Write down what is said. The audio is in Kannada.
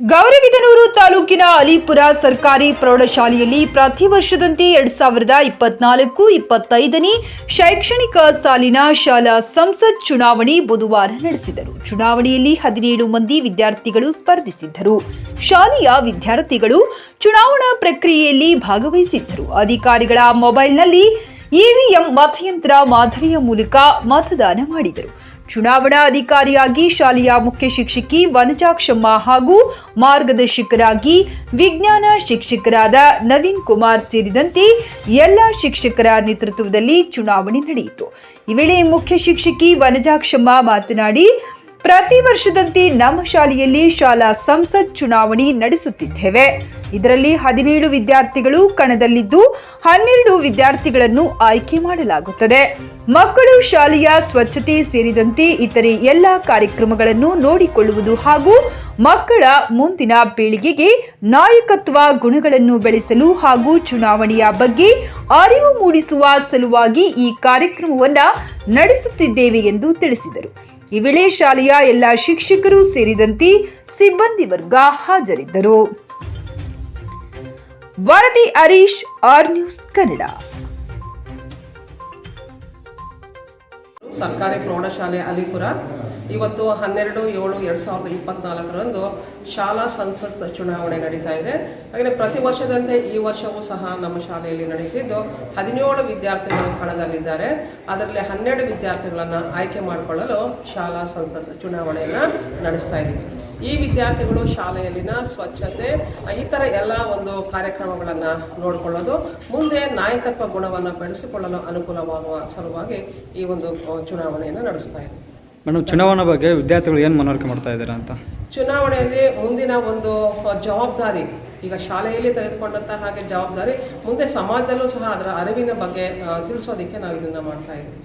ಗೌರಿಬಿದನೂರು ತಾಲೂಕಿನ ಅಲಿಪುರ ಸರ್ಕಾರಿ ಪ್ರೌಢಶಾಲೆಯಲ್ಲಿ ಪ್ರತಿ ವರ್ಷದಂತೆ ಎರಡ್ ಸಾವಿರದ ಇಪ್ಪತ್ನಾಲ್ಕು ಇಪ್ಪತ್ತೈದನೇ ಶೈಕ್ಷಣಿಕ ಸಾಲಿನ ಶಾಲಾ ಸಂಸತ್ ಚುನಾವಣೆ ಬುಧವಾರ ನಡೆಸಿದರು. ಚುನಾವಣೆಯಲ್ಲಿ ಹದಿನೇಳು ಮಂದಿ ವಿದ್ಯಾರ್ಥಿಗಳು ಸ್ಪರ್ಧಿಸಿದ್ದರು. ಶಾಲೆಯ ವಿದ್ಯಾರ್ಥಿಗಳು ಚುನಾವಣಾ ಪ್ರಕ್ರಿಯೆಯಲ್ಲಿ ಭಾಗವಹಿಸಿದ್ದರು. ಅಧಿಕಾರಿಗಳ ಮೊಬೈಲ್ನಲ್ಲಿ ಇವಿಎಂ ಮತಯಂತ್ರ ಮಾದರಿಯ ಮೂಲಕ ಮತದಾನ ಮಾಡಿದರು. ಚುನಾವಣಾ ಅಧಿಕಾರಿಯಾಗಿ ಶಾಲೆಯ ಮುಖ್ಯ ಶಿಕ್ಷಕಿ ವನಜಾಕ್ಷಮ್ಮ ಹಾಗೂ ಮಾರ್ಗದರ್ಶಕರಾಗಿ ವಿಜ್ಞಾನ ಶಿಕ್ಷಕರಾದ ನವೀನ್ ಕುಮಾರ್ ಸೇರಿದಂತೆ ಎಲ್ಲ ಶಿಕ್ಷಕರ ನೇತೃತ್ವದಲ್ಲಿ ಚುನಾವಣೆ ನಡೆಯಿತು. ಈ ವೇಳೆ ಮುಖ್ಯ ಶಿಕ್ಷಕಿ ವನಜಾಕ್ಷಮ್ಮ ಮಾತನಾಡಿ ಪ್ರತಿ ವರ್ಷದಂತೆ ನಮ್ಮ ಶಾಲೆಯಲ್ಲಿ ಶಾಲಾ ಸಂಸತ್ ಚುನಾವಣೆ ನಡೆಸುತ್ತಿದ್ದೇವೆ. ಇದರಲ್ಲಿ ಹದಿನೇಳು ವಿದ್ಯಾರ್ಥಿಗಳು ಕಣದಲ್ಲಿದ್ದು ಹನ್ನೆರಡು ವಿದ್ಯಾರ್ಥಿಗಳನ್ನು ಆಯ್ಕೆ ಮಾಡಲಾಗುತ್ತದೆ. ಮಕ್ಕಳು ಶಾಲೆಯ ಸ್ವಚ್ಛತೆ ಸೇರಿದಂತೆ ಇತರೆ ಎಲ್ಲ ಕಾರ್ಯಕ್ರಮಗಳನ್ನು ನೋಡಿಕೊಳ್ಳುವುದು ಹಾಗೂ ಮಕ್ಕಳ ಮುಂದಿನ ಪೀಳಿಗೆಗೆ ನಾಯಕತ್ವ ಗುಣಗಳನ್ನು ಬೆಳೆಸಲು ಹಾಗೂ ಚುನಾವಣೆಯ ಬಗ್ಗೆ ಅರಿವು ಮೂಡಿಸುವ ಸಲುವಾಗಿ ಈ ಕಾರ್ಯಕ್ರಮವನ್ನು ನಡೆಸುತ್ತಿದ್ದೇವೆ ಎಂದು ತಿಳಿಸಿದರು. ಈ ವೇಳೆ ಶಾಲೆಯ ಎಲ್ಲ ಶಿಕ್ಷಕರು ಸೇರಿದಂತೆ ಸಿಬ್ಬಂದಿ ವರ್ಗ ಹಾಜರಿದ್ದರು. ವರದಿ ಹರೀಶ್, ಆರ್ ನ್ಯೂಸ್ ಕನ್ನಡ. ಸರ್ಕಾರಿ ಪ್ರೌಢಶಾಲೆ ಅಲಿಪುರ ಇವತ್ತು ಹನ್ನೆರಡು ಏಳು ಎರಡು ಸಾವಿರದ ಇಪ್ಪತ್ನಾಲ್ಕರಂದು ಶಾಲಾ ಸಂಸತ್ ಚುನಾವಣೆ ನಡೀತಾ ಇದೆ. ಹಾಗೆ ಪ್ರತಿ ವರ್ಷದಂತೆ ಈ ವರ್ಷವೂ ಸಹ ನಮ್ಮ ಶಾಲೆಯಲ್ಲಿ ನಡೀತಿದ್ದು ಹದಿನೇಳು ವಿದ್ಯಾರ್ಥಿಗಳು ಕಣದಲ್ಲಿದ್ದಾರೆ. ಅದರಲ್ಲಿ ಹನ್ನೆರಡು ವಿದ್ಯಾರ್ಥಿಗಳನ್ನು ಆಯ್ಕೆ ಮಾಡಿಕೊಳ್ಳಲು ಶಾಲಾ ಸಂಸತ್ ಚುನಾವಣೆಯನ್ನು ನಡೆಸ್ತಾ ಇದ್ದೀವಿ ಈ ವಿದ್ಯಾರ್ಥಿಗಳು ಶಾಲೆಯಲ್ಲಿನ ಸ್ವಚ್ಛತೆ, ಈ ಥರ ಎಲ್ಲ ಒಂದು ಕಾರ್ಯಕ್ರಮಗಳನ್ನು ನೋಡಿಕೊಳ್ಳೋದು, ಮುಂದೆ ನಾಯಕತ್ವ ಗುಣವನ್ನು ಬೆಳೆಸಿಕೊಳ್ಳಲು ಅನುಕೂಲವಾಗುವ ಸಲುವಾಗಿ ಈ ಒಂದು ಚುನಾವಣೆಯನ್ನು ನಡೆಸ್ತಾ ಇದ್ದೀವಿ ಮೇಡಮ್, ಚುನಾವಣಾ ಬಗ್ಗೆ ವಿದ್ಯಾರ್ಥಿಗಳು ಏನು ಮನವರಿಕೆ ಮಾಡ್ತಾ ಇದ್ದಾರೆ ಅಂತ? ಚುನಾವಣೆಯಲ್ಲಿ ಮುಂದಿನ ಒಂದು ಜವಾಬ್ದಾರಿ, ಈಗ ಶಾಲೆಯಲ್ಲಿ ತೆಗೆದುಕೊಂಡಂತಹ ಹಾಗೆ ಜವಾಬ್ದಾರಿ, ಮುಂದೆ ಸಮಾಜದಲ್ಲೂ ಸಹ ಅದರ ಅರಿವಿನ ಬಗ್ಗೆ ತಿಳಿಸೋದಕ್ಕೆ ನಾವು ಇದನ್ನ ಮಾಡ್ತಾ ಇದ್ದೀವಿ.